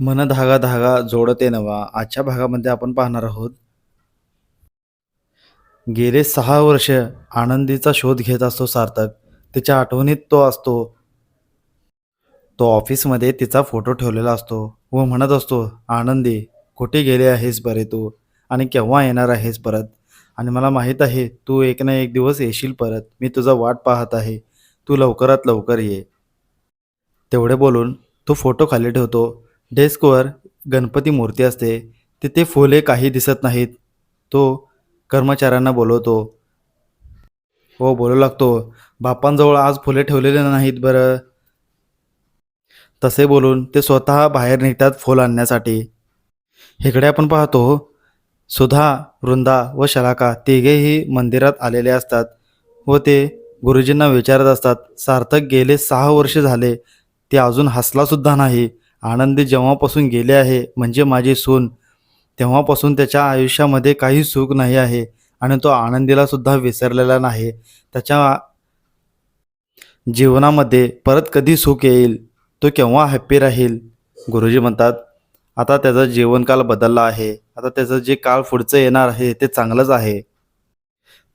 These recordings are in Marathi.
मन धागा धागा जोडते नवा. आजच्या भागामध्ये आपण पाहणार आहोत. गेले सहा वर्ष आनंदीचा शोध घेत असतो सार्थक. तिच्या आठवणीत तो असतो. तो ऑफिसमध्ये तिचा फोटो ठेवलेला असतो व म्हणत असतो आनंदी कुठे गेले आहेस बरे तू? आणि केव्हा येणार आहेस परत? आणि मला माहीत आहे तू एक ना एक दिवस येशील परत. मी तुझा वाट पाहत आहे. तू लवकरात लवकर ये. तेवढे बोलून तो फोटो खाली ठेवतो. डेस्कवर गणपती मूर्ती असते तिथे फुले काही दिसत नाहीत. तो कर्मचाऱ्यांना बोलवतो. हो बोलू लागतो. बापांजवळ आज फुले ठेवलेले नाहीत बरं. तसे बोलून ते स्वतः बाहेर निघतात फुल आणण्यासाठी. इकडे आपण पाहतो सुधा वृंदा व शलाका तिघेही मंदिरात आलेले असतात व ते गुरुजींना विचारत असतात सार्थक गेले सहा वर्ष झाले ते अजून हसलासुद्धा नाही. आनंदी जेव्हापासून गेले आहे म्हणजे माझी सून तेव्हापासून त्याच्या आयुष्यामध्ये काही सुख नाही आहे आणि तो आनंदीला सुद्धा विसरलेला नाही. त्याच्या जीवनामध्ये परत कधी सुख येईल? तो केव्हा हॅप्पी राहील? गुरुजी म्हणतात आता त्याचा जीवनकाल बदलला आहे. आता त्याचं जे काळ पुढचं येणार आहे ते चांगलंच आहे.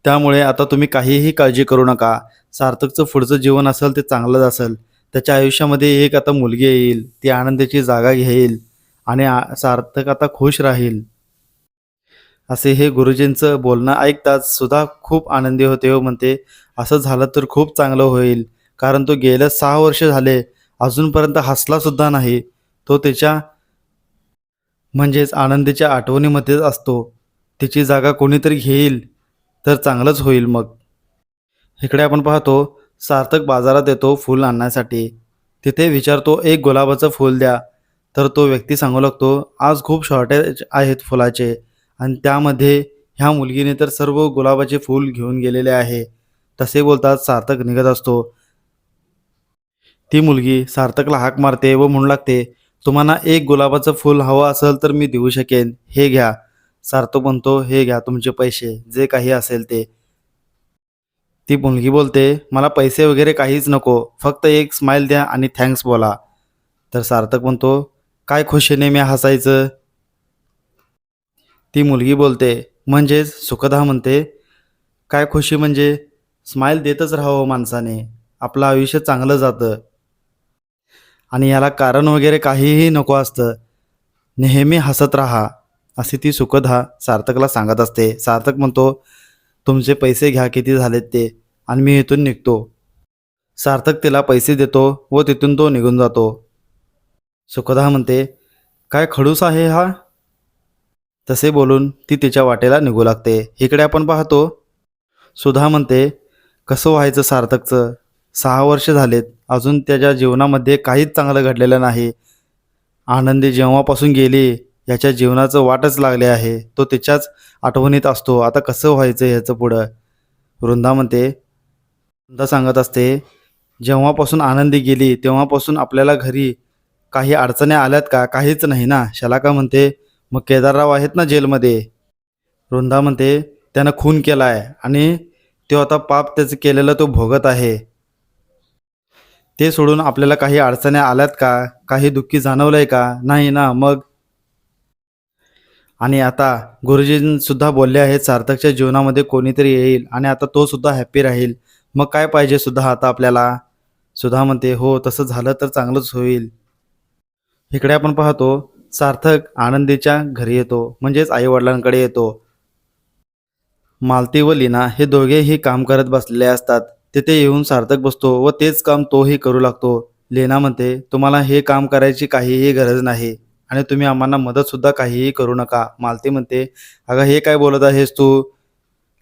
त्यामुळे आता तुम्ही काहीही काळजी करू नका. सार्थकचं पुढचं जीवन असेल ते चांगलंच असेल. त्याच्या आयुष्यामध्ये एक आता मुलगी येईल ती आनंदाची जागा घेईल आणि सार्थक आता खुश राहील. असे हे गुरुजींचं बोलणं ऐकताच सुद्धा खूप आनंदी होते हो म्हणते. असं झालं तर खूप चांगलं होईल कारण तो गेल्या सहा वर्ष झाले अजूनपर्यंत हसला सुद्धा नाही. तो त्याच्या म्हणजेच आनंदीच्या आठवणीमध्येच असतो. तिची जागा कोणीतरी घेईल तर चांगलंच होईल मग. इकडे आपण पाहतो सार्थक बाजारात येतो फूल आणण्यासाठी. तिथे विचारतो एक गुलाबाचं फूल द्या. तर तो व्यक्ती सांगू लागतो आज खूप शॉर्टेज आहेत फुलाचे. आणि त्यामध्ये ह्या मुलगीने तर सर्व गुलाबाचे फूल घेऊन गेलेले आहे. तसे बोलतात सार्थक निघत असतो. ती मुलगी सार्थकला हाक मारते व म्हणू लागते तुम्हाला एक गुलाबाचं फूल हवं असेल तर मी देऊ शकेन. हे घ्या. सार्थक म्हणतो हे घ्या तुमचे पैसे जे काही असेल ते. ती मुलगी बोलते मला पैसे वगैरे काहीच नको फक्त एक स्माईल द्या आणि थँक्स बोला. तर सार्थक म्हणतो काय खुशीने मी हसायचं? ती मुलगी बोलते म्हणजेच सुखदा म्हणते काय खुशी म्हणजे स्माईल देतच राहावं माणसाने आपलं आयुष्य चांगलं जातं. आणि याला कारण वगैरे काहीही नको असतं नेहमी हसत राहा अशी ती सुखदा सार्थकला सांगत असते. सार्थक म्हणतो तुमचे पैसे घ्या किती झालेत ते आणि मी इथून निघतो. सार्थक तिला पैसे देतो व तिथून तो निघून जातो. सुखदा म्हणते काय खडूस आहे हा? तसे बोलून ती तिच्या वाटेला निघू लागते. इकडे आपण पाहतो. सुधा म्हणते कसं व्हायचं सार्थकचं? सहा वर्ष झालेत. अजून त्याच्या जीवनामध्ये काहीच चांगलं घडलेलं नाही. आनंदी जेव्हापासून गेली याच्या जीवनाचं वाटच लागले आहे. तो त्याच्याच आठवणीत असतो. आता कसं व्हायचं ह्याचं पुढं? वृंदा म्हणते वृंदा सांगत असते जेव्हापासून आनंदी गेली तेव्हापासून आपल्याला घरी काही अडचणी आल्यात का? काहीच नाही ना? शलाका म्हणते मग केदारराव आहेत ना जेलमध्ये? वृंदा म्हणते त्यानं खून केला आहे आणि तो आता पाप त्याचं केलेलं तो भोगत आहे. ते सोडून आपल्याला काही अडचणी आल्यात का? काही दुःखी जाणवलंय का? नाही ना मग आणि आता गुरुजींसुद्धा बोलले आहेत सार्थकच्या जीवनामध्ये कोणीतरी येईल आणि आता तो सुद्धा हॅप्पी राहील. मग काय पाहिजे सुद्धा आता आपल्याला? सुधा म्हणते हो तसं झालं तर चांगलंच होईल. इकडे आपण पाहतो सार्थक आनंदीच्या घरी येतो म्हणजेच आईवडिलांकडे येतो. मालती व लीना हे दोघेही काम करत बसलेले असतात. तिथे येऊन सार्थक बसतो व तेच काम तोही करू लागतो. लीना म्हणते तुम्हाला हे काम करायची काहीही गरज नाही. आणि तुम्ही आम्हाला मदतसुद्धा काहीही करू नका. मालती म्हणते अगं हे काय बोलत आहेस तू?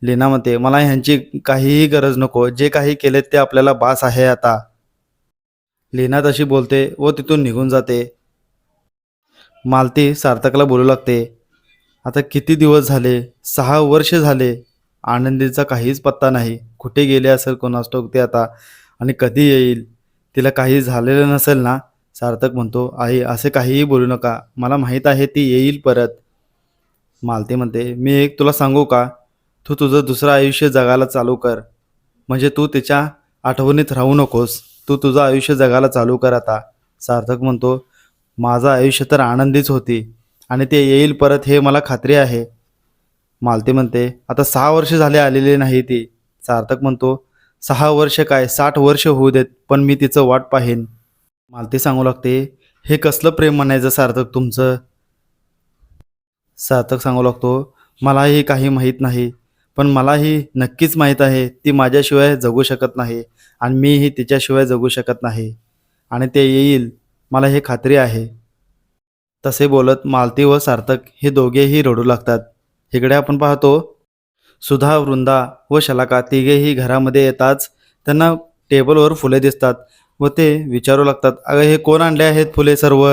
लीना म्हणते मला ह्यांची काहीही गरज नको. जे काही केले ते आपल्याला बास आहे आता. लीना तशी बोलते व तिथून निघून जाते. मालती सार्थकला बोलू लागते आता किती दिवस झाले? सहा वर्ष झाले. आनंदीचा काहीच पत्ता नाही. कुठे गेले असेल कोणास ते आता? आणि कधी येईल? तिला काही झालेलं नसेल ना? सार्थक म्हणतो आहे असे काहीही बोलू नका. मला माहीत आहे ती येईल परत. मालती म्हणते मी एक तुला सांगू का? तू तुझं दुसरं आयुष्य जगायला चालू कर. म्हणजे तू तिच्या आठवणीत राहू नकोस. तू तुझं आयुष्य जगायला चालू कर आता. सार्थक म्हणतो माझं आयुष्य तर आनंदीच होती आणि ते येईल परत हे मला खात्री आहे. मालती म्हणते आता सहा वर्ष झाले आलेली नाही ती. सार्थक म्हणतो सहा वर्ष काय? साठ वर्ष होऊ देत पण मी तिचं वाट पाहीन. मालती सांगू लागते. हे कसलं प्रेम म्हणायचं सार्थक तुमचं? सार्थक सांगू लागतो मलाही काही माहीत नाही पण मलाही नक्कीच माहीत आहे ती माझ्याशिवाय जगू शकत नाही आणि मीही तिच्याशिवाय जगू शकत नाही. आणि ते येईल मला हे खात्री आहे. तसे बोलत मालती व सार्थक हे दोघेही रडू लागतात. इकडे आपण पाहतो सुधा वृंदा व शलाका तिघेही घरामध्ये येताच त्यांना टेबलवर फुले दिसतात व ते विचारू लागतात अगं हे कोण आणले आहेत फुले सर्व?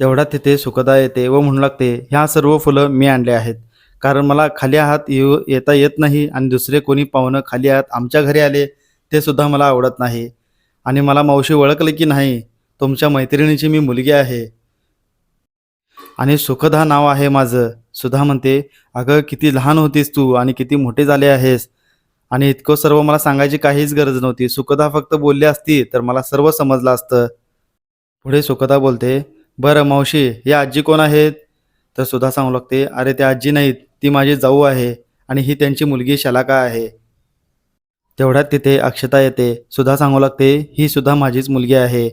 तेवढ्यात तिथे सुखदा येते व म्हणू लागते ह्या सर्व फुलं मी आणले आहेत. कारण मला खाली आहात येऊ येता येत नाही आणि दुसरे कोणी पाहुणं खाली आहात आमच्या घरी आले ते सुद्धा मला आवडत नाही. आणि मला मावशी ओळखले की नाही तुमच्या मैत्रिणीची मी मुलगी आहे. आणि सुखदा नाव आहे माझं. सुधा म्हणते अगं किती लहान होतीस तू आणि किती मोठे झाले आहेस. आणि इतकं सर्व मला सांगायची काहीच गरज नव्हती. सुखदा फक्त बोलली असती तर मला सर्व समजलं असतं. पुढे सुखदा बोलते बरं मावशी या आजी कोण आहेत? तर सुधा सांगू लागते अरे त्या आजी नाहीत ती माझी जाऊ आहे आणि ही त्यांची मुलगी शलाका आहे. तेवढ्यात तिथे अक्षता येते. सुधा सांगू लागते ही सुद्धा माझीच मुलगी आहे.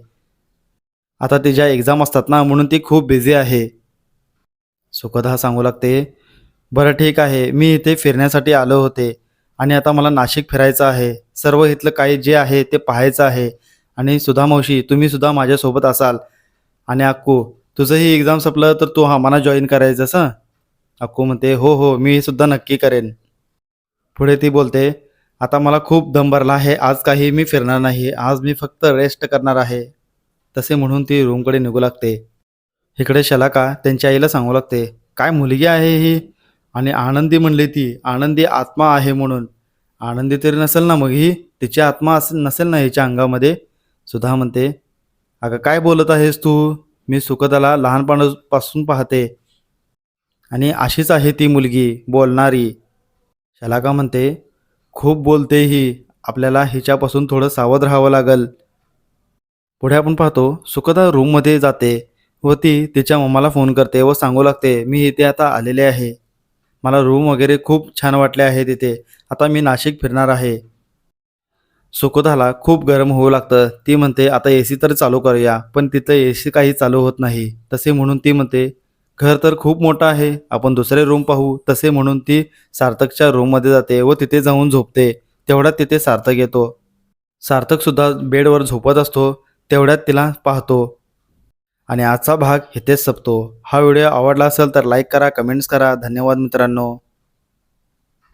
आता तिच्या एक्झाम असतात ना म्हणून ती खूप बिझी आहे. सुखदा सांगू लागते बरं ठीक आहे. मी इथे फिरण्यासाठी आलो होते. आणि आता मला नाशिक फिरायचं आहे. सर्व इथलं काही जे आहे ते पाहायचं आहे. आणि सुधा मावशी तुम्ही सुद्धा माझ्यासोबत असाल. आणि अक्कू तुझंही एक्झाम संपलं तर तू हा मला जॉईन करायचंस हं? अक्कू म्हणते हो हो मी सुद्धा नक्की करेन. पुढे ती बोलते आता मला खूप दम भरला आहे आज काही मी फिरणार नाही आज मी फक्त रेस्ट करणार आहे. तसे म्हणून ती रूमकडे निघू लागते. इकडे शलाका त्यांच्या आईला सांगू लागते काय मुलगी आहे ही? आणि आनंदी म्हणली ती आनंदी आत्मा आहे म्हणून. आनंदी तरी नसेल ना मग ही? तिची आत्मा असेल नसेल ना हिच्या अंगामध्ये? सुधा म्हणते अगं काय बोलत आहेस तू? मी सुखदाला लहानपणापासून पाहते आणि अशीच आहे ती मुलगी बोलणारी. शलाका म्हणते खूप बोलते ही. आपल्याला हिच्यापासून थोडं सावध राहावं लागल. पुढे आपण पाहतो सुखदा रूममध्ये जाते व ती तिच्या मम्माला फोन करते व सांगू लागते मी इथे आता आलेले आहे. मला रूम वगैरे खूप छान वाटले आहे तिथे. आता मी नाशिक फिरणार आहे. सुखदाला खूप गरम होऊ लागतं. ती म्हणते आता ए सी तर चालू करूया पण तिथं ए सी काही चालू होत नाही. तसे म्हणून ती म्हणते घर तर खूप मोठं आहे आपण दुसरे रूम पाहू. तसे म्हणून ती सार्थकच्या रूममध्ये जाते व तिथे जाऊन झोपते. तेवढ्यात तिथे सार्थक येतो. सार्थकसुद्धा बेडवर झोपत असतो तेवढ्यात तिला पाहतो. आणि आजचा भाग इथेच संपतो. हा व्हिडिओ आवडला असेल तर लाईक करा कमेंट्स करा. धन्यवाद मित्रांनो.